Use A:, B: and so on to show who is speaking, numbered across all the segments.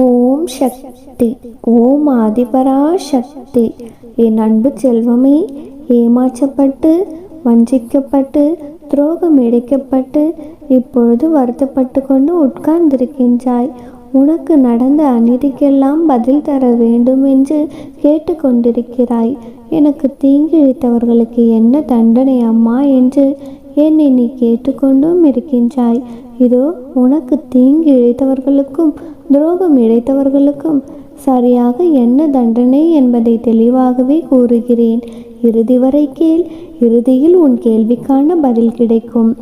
A: ஓம் சக்தி ஓம் ஆதிபரா சக்தி என் அன்பு செல்வமே ஏமாற்றப்பட்டு வஞ்சிக்கப்பட்டு துரோகம் இடைக்கப்பட்டு இப்பொழுது வருத்தப்பட்டு கொண்டு உட்கார்ந்திருக்கின்றாய். உனக்கு நடந்த அநீதிக்கெல்லாம் பதில் தர வேண்டும் என்று கேட்டுக்கொண்டிருக்கிறாய் எனக்கு தீங்கிழித்தவர்களுக்கு என்ன தண்டனை அம்மா என்று என்னை நீ கேட்டுக்கொண்டும் இருக்கின்றாய். இதோ உனக்கு தீங்கு இழைத்தவர்களுக்கும் துரோகம் இழைத்தவர்களுக்கும் சரியாக என்ன தண்டனை என்பதை தெளிவாகவே கூறுகிறேன். இறுதி வரை கேள் இறுதியில் உன் கேள்விக்கான பதில் கிடைக்கும்.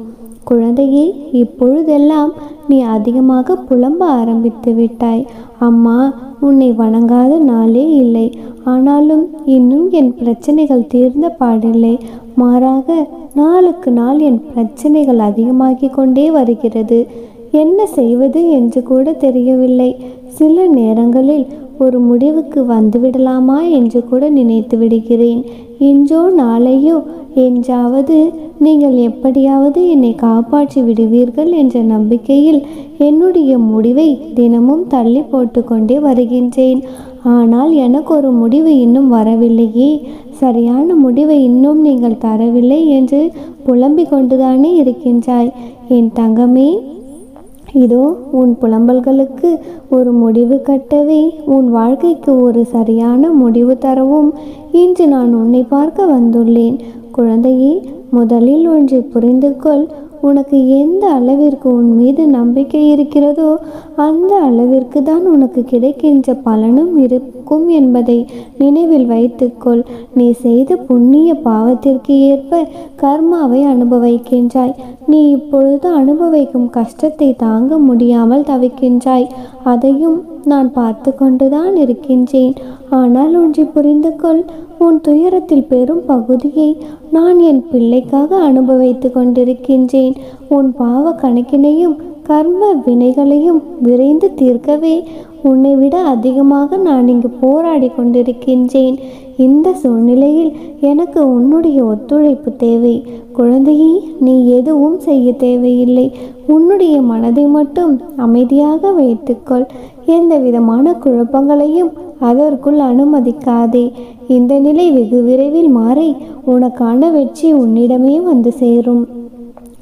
A: குழந்தையே இப்பொழுதெல்லாம் நீ அதிகமாக புலம்ப ஆரம்பித்து விட்டாய். அம்மா உன்னை வணங்காத நாளே இல்லை. ஆனாலும் இன்னும் என் பிரச்சனைகள் தீர்ந்த பாடில்லை. மாறாக நாளுக்கு நாள் என் பிரச்சனைகள் அதிகமாகிக் கொண்டே வருகிறது. என்ன செய்வது என்று கூட தெரியவில்லை. சில நேரங்களில் ஒரு முடிவுக்கு வந்துவிடலாமா என்று கூட நினைத்து விடுகிறேன். இன்றோ நாளையோ என்றாவது நீங்கள் எப்படியாவது என்னை காப்பாற்றி விடுவீர்கள் என்ற நம்பிக்கையில் என்னுடைய முடிவை தினமும் தள்ளி போட்டுக்கொண்டே வருகின்றேன். ஆனால் எனக்கு ஒரு முடிவு இன்னும் வரவில்லையே. சரியான முடிவை இன்னும் நீங்கள் தரவில்லை என்று புலம்பிக் கொண்டுதானே இருக்கின்றாய். என் தங்கமே இதோ உன் புலம்பல்களுக்கு ஒரு முடிவு கட்டவே உன் வாழ்க்கைக்கு ஒரு சரியான முடிவு தரவும். இன்று நான் உன்னை பார்க்க வந்துள்ளேன். குழந்தையே முதலில் ஒன்றை புரிந்து கொள் உனக்கு எந்த அளவிற்கு உன் மீது நம்பிக்கை இருக்கிறதோ அந்த அளவிற்கு தான் உனக்கு கிடைக்கின்ற பலனும் இருக்கும் என்பதை நினைவில் வைத்துக்கொள். நீ செய்த புண்ணிய பாவத்திற்கு ஏற்ப கர்மாவை அனுபவிக்கின்றாய். நீ இப்பொழுது அனுபவிக்கும் கஷ்டத்தை தாங்க முடியாமல் தவிக்கின்றாய். அதையும் நான் பார்த்து கொண்டுதான் இருக்கின்றேன். ஆனால் ஒன்றை புரிந்து கொள் உன் துயரத்தில் பெரும் பகுதியை நான் என் பிள்ளைக்காக அனுபவித்து கொண்டிருக்கின்றேன். உன் பாவ கணக்கினையும் கர்ம வினைகளையும் விரைந்து தீர்க்கவே உன்னை விட அதிகமாக நான் இங்கு போராடி கொண்டிருக்கின்றேன். இந்த சூழ்நிலையில் எனக்கு உன்னுடைய ஒத்துழைப்பு தேவை. குழந்தையை நீ எதுவும் செய்ய தேவையில்லை. உன்னுடைய மனதை மட்டும் அமைதியாக வைத்துக்கொள் எந்த விதமான குழப்பங்களையும் அதற்குள் அனுமதிக்காதே. இந்த நிலை வெகு விரைவில் மாறி உனக்கான வெற்றி உன்னிடமே வந்து சேரும்.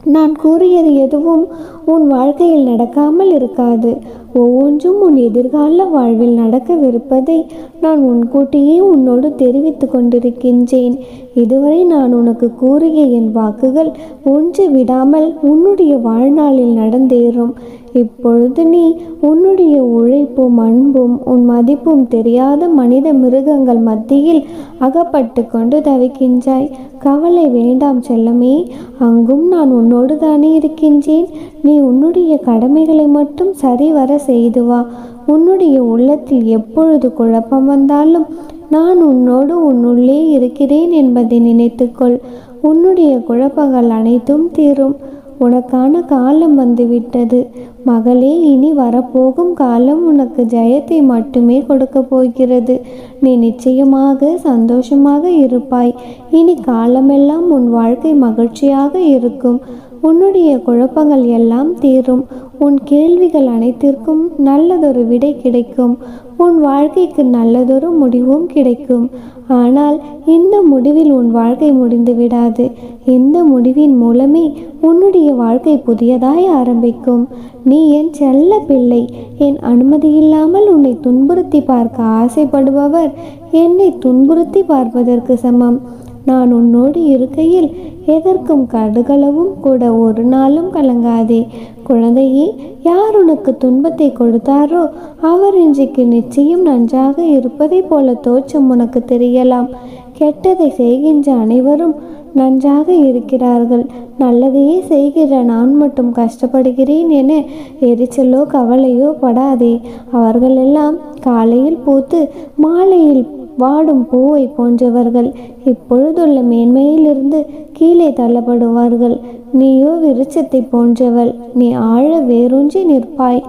A: நான் கூறியது எதுவும் உன் வாழ்க்கையில் நடக்காமல் இருக்காது. ஒவ்வொன்றும் உன் எதிர்கால வாழ்வில் நடக்கவிருப்பதை நான் முன்கூட்டியே உன்னோடு தெரிவித்து கொண்டிருக்கின்றேன். இதுவரை நான் உனக்கு கூறிய என் வாக்குகள் ஒன்று விடாமல் உன்னுடைய வாழ்நாளில் நடந்தேறும். இப்பொழுது நீ உன்னுடைய உழைப்பும் அன்பும் உன் மதிப்பும் தெரியாத மனித மிருகங்கள் மத்தியில் அகப்பட்டு கொண்டு தவிக்கின்றாய். கவலை வேண்டாம் செல்லமே அங்கும் நான் உன்னோடு தானே இருக்கின்றேன். நீ உன்னுடைய கடமைகளை மட்டும் சரிவர செய்து வா. உன்னுடைய உள்ளத்தில் எப்பொழுது குழப்பம் வந்தாலும் நான் உன்னோடு உன்னுள்ளே இருக்கிறேன் என்பதை நினைத்துக்கொள். உன்னுடைய குழப்பங்கள் அனைத்தும் தீரும். உனக்கான காலம் வந்துவிட்டது. மகளே இனி வரப்போகும் காலம் உனக்கு ஜெயத்தை மட்டுமே கொடுக்க போகிறது. நீ நிச்சயமாக சந்தோஷமாக இருப்பாய். இனி காலமெல்லாம் உன் வாழ்க்கை மகிழ்ச்சியாக இருக்கும். உன்னுடைய குழப்பங்கள் எல்லாம் தீரும். உன் கேள்விகள் அனைத்திற்கும் நல்லதொரு விடை கிடைக்கும். உன் வாழ்க்கைக்கு நல்லதொரு முடிவும் கிடைக்கும். ஆனால் இந்த முடிவில் உன் வாழ்க்கை முடிந்து விடாது. இந்த முடிவின் மூலமே உன்னுடைய வாழ்க்கை புதியதாய் ஆரம்பிக்கும். நீ என் செல்ல பிள்ளை. என் அனுமதி இல்லாமல் உன்னை துன்புறுத்தி பார்க்க ஆசைப்படுபவர் என்னை துன்புறுத்தி பார்ப்பதற்கு சமம். நான் உன்னோடு இருக்கையில் எதற்கும் கடுகளவும் கூட ஒரு நாளும் கலங்காதே. குழந்தையே யார் உனக்கு துன்பத்தை கொடுத்தாரோ அவர் இன்றைக்கு நிச்சயம் நன்றாக இருப்பதைப் போல தோற்றம் உனக்கு தெரியலாம். கெட்டதை செய்கின்ற அனைவரும் நன்றாக இருக்கிறார்கள். நல்லதையே செய்கிற நான் மட்டும் கஷ்டப்படுகிறேன் என எரிச்சலோ கவலையோ படாதே. அவர்களெல்லாம் காலையில் பூத்து மாலையில் வாடும் பூவை போன்றவர்கள் இப்பொழுதுள்ள மேன்மையிலிருந்து கீழே தள்ளப்படுவார்கள். நீயோ விருட்சத்தை போன்றவள் நீ ஆழ வேரூன்றி நிற்பாய்.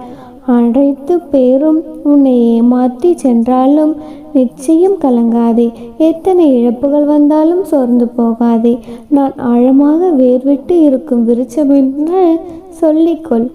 A: அனைத்து பேரும் உன்னை ஏமாற்றி சென்றாலும் நிச்சயம் கலங்காதே. எத்தனை இழப்புகள் வந்தாலும் சோர்ந்து போகாதே. நான் ஆழமாக வேர்விட்டு இருக்கும் விருட்சம் என்று சொல்லிக்கொள்.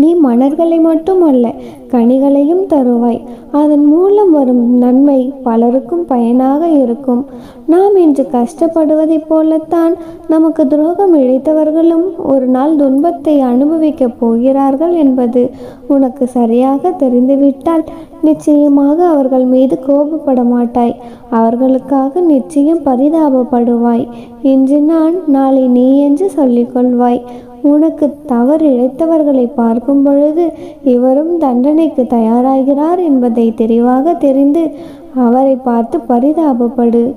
A: நீ மலர்களை மட்டுமல்ல கனிகளையும் தருவாய். அதன் மூலம் வரும் நன்மை பலருக்கும் பயனாக இருக்கும். நாம் இன்று கஷ்டப்படுவதைப் போலத்தான் நமக்கு துரோகம் இழைத்தவர்களும் ஒரு நாள் துன்பத்தை அனுபவிக்கப் போகிறார்கள் என்பது உனக்கு சரியாக தெரிந்துவிட்டால் நிச்சயமாக அவர்கள் மீது கோபப்பட மாட்டாய். அவர்களுக்காக நிச்சயம் பரிதாபப்படுவாய். இன்று நான் நாளை நீ என்று சொல்லிக்கொள்வாய். உனக்கு தவறு இழைத்தவர்களை பார்க்கும் பொழுது இவரும் தண்டனைக்கு தயாராகிறார் என்பதை தெளிவாக தெரிந்து அவரை பார்த்து பரிதாபப்படு.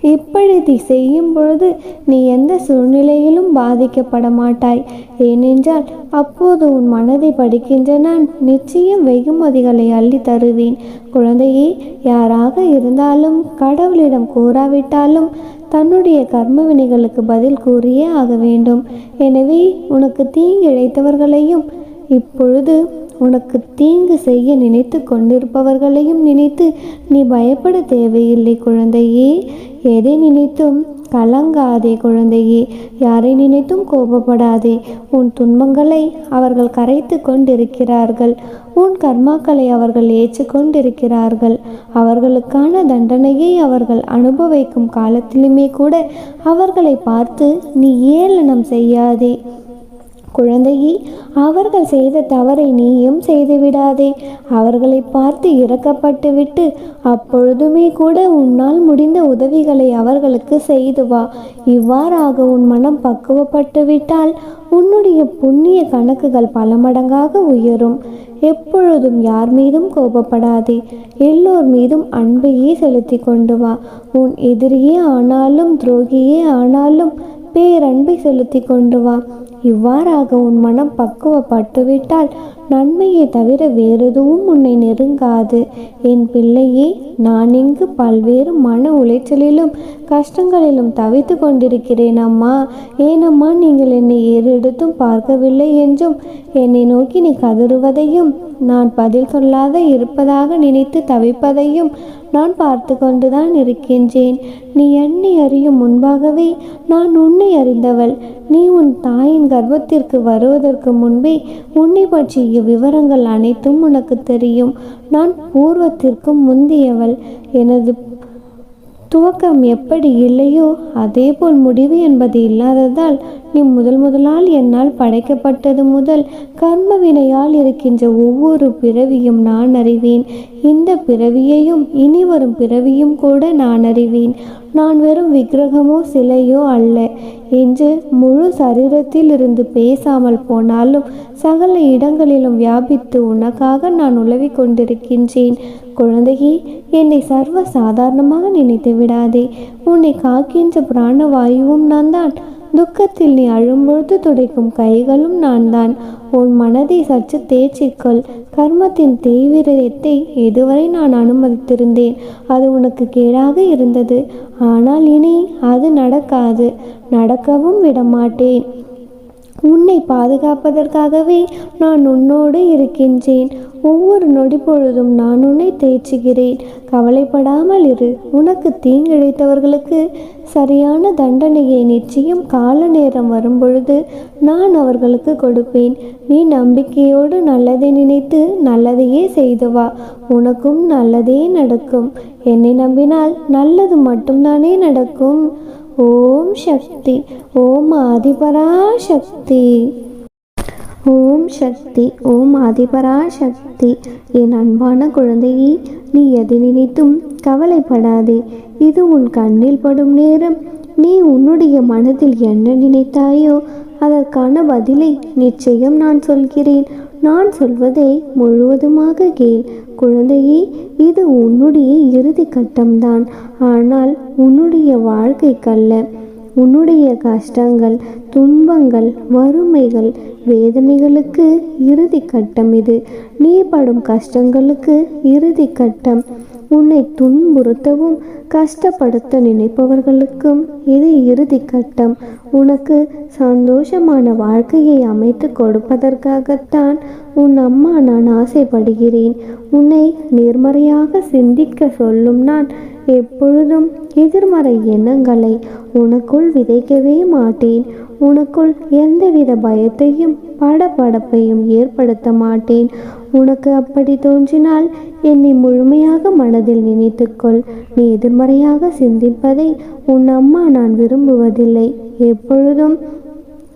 A: இப்படி செய்யும் பொழுது நீ எந்த சூழ்நிலையிலும் பாதிக்கப்பட மாட்டாய். ஏனென்றால் அப்போது உன் மனதை படிக்கின்ற நான் நிச்சயம் வெகுமதிகளை அள்ளி தருவேன். குழந்தையே யாராக இருந்தாலும் கடவுளிடம் கூறாவிட்டாலும் தன்னுடைய கர்ம வினைகளுக்கு பதில் கூறியே ஆக வேண்டும். எனவே உனக்கு தீங்கு இழைத்தவர்களையும் இப்பொழுது உனக்கு தீங்கு செய்ய நினைத்து கொண்டிருப்பவர்களையும் நினைத்து நீ பயப்பட தேவையில்லை குழந்தையே. எதை நினைத்தும் கலங்காதே குழந்தையே யாரை நினைத்தும் கோபப்படாதே. உன் துன்பங்களை அவர்கள் கரைத்து கொண்டிருக்கிறார்கள். உன் கர்மாக்களை அவர்கள் ஏற்று கொண்டிருக்கிறார்கள். அவர்களுக்கான தண்டனையை அவர்கள் அனுபவிக்கும் காலத்திலுமே கூட அவர்களை பார்த்து நீ ஏளனம் செய்யாதே. குழந்தையே அவர்கள் செய்த தவறை நீயும் செய்து விடாதே அவர்களை பார்த்து இறக்கப்பட்டு விட்டு அப்பொழுதுமே கூட உன்னால் முடிந்த உதவிகளை அவர்களுக்கு செய்து வா. இவ்வாறாக உன் மனம் பக்குவப்பட்டு விட்டால் உன்னுடைய புண்ணிய கணக்குகள் பல மடங்காக உயரும். எப்பொழுதும் யார் மீதும் கோபப்படாதே. எல்லோர் மீதும் அன்பையே செலுத்தி கொண்டு வா. உன் எதிரியே ஆனாலும் துரோகியே ஆனாலும் பேரன்பை செலுத்தி கொண்டு வா. இவ்வாறாக உன் மனம் பக்குவப்பட்டுவிட்டால் நன்மையை தவிர வேறெதுவும் உன்னை நெருங்காது. என் பிள்ளையே நான் இங்கு பல்வேறு மன உளைச்சலிலும் கஷ்டங்களிலும் தவித்து கொண்டிருக்கிறேன் அம்மா. ஏனம்மா நீங்கள் என்னை ஏறெடுத்தும் பார்க்கவில்லை என்றும் என்னை நோக்கி நீ கதறுவதையும் நான் பதில் சொல்லாத இருப்பதாக நினைத்து தவிப்பதையும் நான் பார்த்து கொண்டுதான் இருக்கின்றேன். நீ என்னை அறியும் முன்பாகவே நான் உன்னை அறிந்தவள். நீ உன் தாயின் கர்ப்பத்திற்கு வருவதற்கு முன்பே உன்னை பற்றிய விவரங்கள் அனைத்தும் உனக்கு தெரியும். நான் பூர்வத்திற்கும் முந்தியவள். எனது துவக்கம் எப்படி இல்லையோ அதேபோல் முடிவு என்பது இல்லாததால் நீ முதல் முதலால் என்னால் படைக்கப்பட்டது முதல் கர்ம வினையால் இருக்கின்ற ஒவ்வொரு பிறவியும் நான் அறிவேன். இந்த பிறவியையும் இனி வரும் பிறவியும் கூட நான் அறிவேன். நான் வெறும் விக்கிரகமோ சிலையோ அல்ல என்று முழு சரீரத்தில் இருந்து பேசாமல் போனாலும் சகல இடங்களிலும் வியாபித்து உனக்காக நான் உழவிக் கொண்டிருக்கின்றேன். குழந்தையே என்னை சர்வ சாதாரணமாக நினைத்து விடாதே. உன்னை காக்கின்ற பிராணவாயுவும் நான் தான் துக்கத்தில் நீ அழும்பொழுது துடைக்கும் கைகளும் நான் தான் உன் மனதை சற்று தேய்ச்சிக்கொள். கர்மத்தின் தீவிரத்தை எதுவரை நான் அனுமதித்திருந்தேன். அது உனக்கு கேடாக இருந்தது. ஆனால் இனி அது நடக்காது. நடக்கவும் விடமாட்டேன். உன்னை பாதுகாப்பதற்காகவே நான் உன்னோடு இருக்கின்றேன். ஒவ்வொரு நொடி பொழுதும் நான் உன்னை தேய்ச்சுகிறேன் கவலைப்படாமல் இரு. உனக்கு தீங்கிழைத்தவர்களுக்கு சரியான தண்டனையை நிச்சயம் கால நேரம் வரும்பொழுது நான் அவர்களுக்கு கொடுப்பேன். நீ நம்பிக்கையோடு நல்லதை நினைத்து நல்லதையே செய்து வா. உனக்கும் நல்லதே நடக்கும். என்னை நம்பினால் நல்லது மட்டும்தானே நடக்கும். ஓம் சக்தி. ஓம் ஆதிபரா சக்தி ஓம் சக்தி ஓம் ஆதிபரா சக்தி என் அன்பான குழந்தையே நீ எதை நினைத்தும் கவலைப்படாதே. இது உன் கண்ணில் படும் நேரம். நீ உன்னுடைய மனதில் என்ன நினைத்தாயோ அதற்கான பதிலை நிச்சயம் நான் சொல்கிறேன். நான் சொல்வதை முழுவதுமாக கேள். குழந்தையே இது உன்னுடைய இறுதி கட்டம்தான். ஆனால் உன்னுடைய வாழ்க்கைக்கல்ல. உன்னுடைய கஷ்டங்கள் துன்பங்கள் வறுமைகள் வேதனைகளுக்கு இறுதி கட்டம் இது. நீ படும் கஷ்டங்களுக்கு இறுதி கட்டம். உன்னை துன்புறுத்தவும் கஷ்டப்படுத்த நினைப்பவர்களுக்கும் இது இறுதி கட்டம். உனக்கு சந்தோஷமான வாழ்க்கையை அமைத்து கொடுப்பதற்காகத்தான் உன் அம்மா நான் ஆசைப்படுகிறேன். உன்னை நேர்மறையாக சிந்திக்க சொல்லும் நான் எப்பொழுதும் எதிர்மறை எண்ணங்களை உனக்குள் விதைக்கவே மாட்டேன். உனக்குள் எந்தவித பயத்தையும் படபடப்பையும் ஏற்படுத்த மாட்டேன். உனக்கு அப்படி தோன்றினால் என்னை முழுமையாக மனதில் நினைத்துக்கொள். நீ எதிர்மறையாக சிந்திப்பதை உன் அம்மா நான் விரும்புவதில்லை. எப்பொழுதும்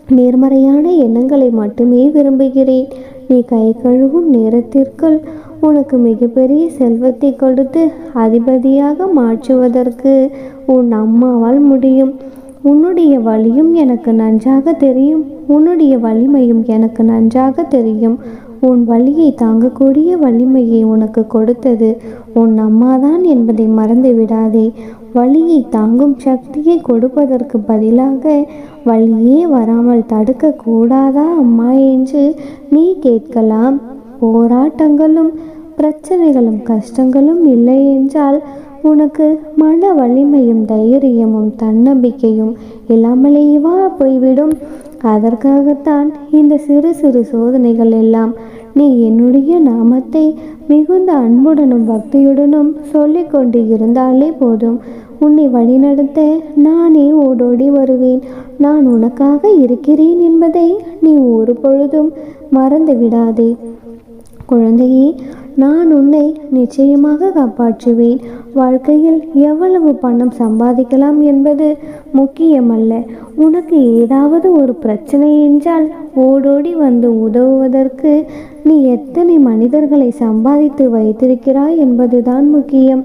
A: நேர்மறையான எண்ணங்களை மட்டுமே விரும்புகிறேன். நீ கை கழுவும் நேரத்திற்குள் உனக்கு மிகப்பெரிய செல்வத்தை கொடுத்து அதிபதியாக மாற்றுவதற்கு உன் அம்மாவால் முடியும். உன்னுடைய வலியும் எனக்கு நன்றாக தெரியும். உன்னுடைய வலிமையும் எனக்கு நன்றாக தெரியும். உன் வலியை தாங்கக்கூடிய வலிமையை உனக்கு கொடுத்தது உன் அம்மாதான் என்பதை மறந்து விடாதே வலியை தாங்கும் சக்தியை கொடுப்பதற்கு பதிலாக வலியே வராமல் தடுக்க கூடாதா அம்மா என்று நீ கேட்கலாம். போராட்டங்களும் பிரச்சனைகளும் கஷ்டங்களும் இல்லை என்றால் உனக்கு மன வலிமையும் தைரியமும் தன்னம்பிக்கையும் இல்லாமலேவா போய்விடும். அதற்காகத்தான் இந்த சிறு சிறு சோதனைகள் எல்லாம் நீ என்னுடைய நாமத்தை மிகுந்த அன்புடனும் பக்தியுடனும் சொல்லிக்கொண்டு இருந்தாலே போதும். உன்னை வழிநடத்த நானே ஓடோடி வருவேன். நான் உனக்காக இருக்கிறேன் என்பதை நீ ஒரு பொழுதும் மறந்து விடாதே குழந்தையே நான் உன்னை நிச்சயமாக காப்பாற்றுவேன். வாழ்க்கையில் எவ்வளவு பணம் சம்பாதிக்கலாம் என்பது முக்கியமல்ல. உனக்கு ஏதாவது ஒரு பிரச்சனை என்றால் ஓடோடி வந்து உதவுவதற்கு நீ எத்தனை மனிதர்களை சம்பாதித்து வைத்திருக்கிறாய் என்பதுதான் முக்கியம்.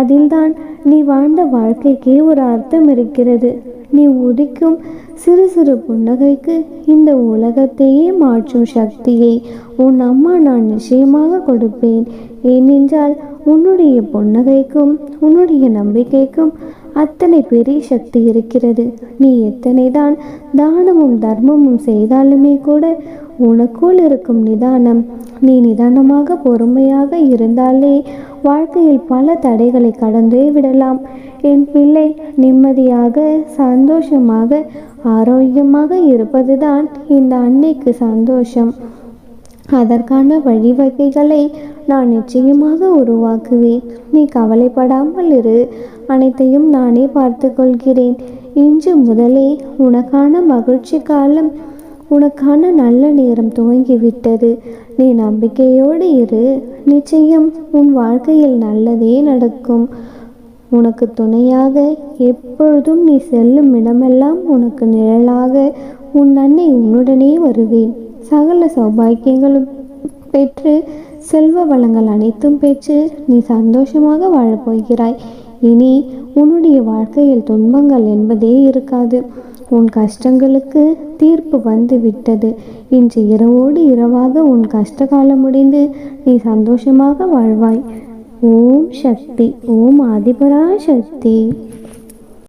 A: அதில்தான் நீ வாழ்ந்த வாழ்க்கைக்கே ஒரு அர்த்தம் இருக்கிறது. நீ உதிக்கும் சிறு சிறு புன்னகைக்கு இந்த உலகத்தையே மாற்றும் சக்தியை உன் அம்மா நான் நிச்சயமாக கொடுப்பேன். ஏனென்றால் உன்னுடைய புன்னகைக்கும் உன்னுடைய நம்பிக்கைக்கும் அத்தனை பெரிய சக்தி இருக்கிறது. நீ எத்தனை தான் தானமும் தர்மமும் செய்தாலுமே கூட உனக்குள் இருக்கும் நிதானம் நீ நிதானமாக பொறுமையாக இருந்தாலே வாழ்க்கையில் பல தடைகளை கடந்தே விடலாம். என் பிள்ளை நிம்மதியாக சந்தோஷமாக ஆரோக்கியமாக இருப்பதுதான் இந்த அன்னைக்கு சந்தோஷம். அதற்கான வழிவகைகளை நான் நிச்சயமாக உருவாக்குவேன். நீ கவலைப்படாமல் இரு. அனைத்தையும் நானே பார்த்து கொள்கிறேன் இன்று முதலே உனக்கான மகிழ்ச்சி காலம் உனக்கான நல்ல நேரம் துவங்கிவிட்டது. நீ நம்பிக்கையோடு இரு. நிச்சயம் உன் வாழ்க்கையில் நல்லதே நடக்கும். உனக்கு துணையாக எப்பொழுதும் நீ செல்லும் இடமெல்லாம் உனக்கு நிழலாக உன் அன்னை உன்னுடனே வருவேன். சகல சௌபாக்கியங்களும் பெற்று செல்வ வளங்கள் அனைத்தும் பெற்று நீ சந்தோஷமாக வாழப்போகிறாய். இனி உன்னுடைய வாழ்க்கையில் துன்பங்கள் என்பதே இருக்காது. உன் கஷ்டங்களுக்கு தீர்ப்பு வந்து விட்டது. இன்று இரவோடு இரவாக உன் கஷ்டகாலம் முடிந்து நீ சந்தோஷமாக வாழ்வாய். ஓம் சக்தி ஓம் ஆதிபரா சக்தி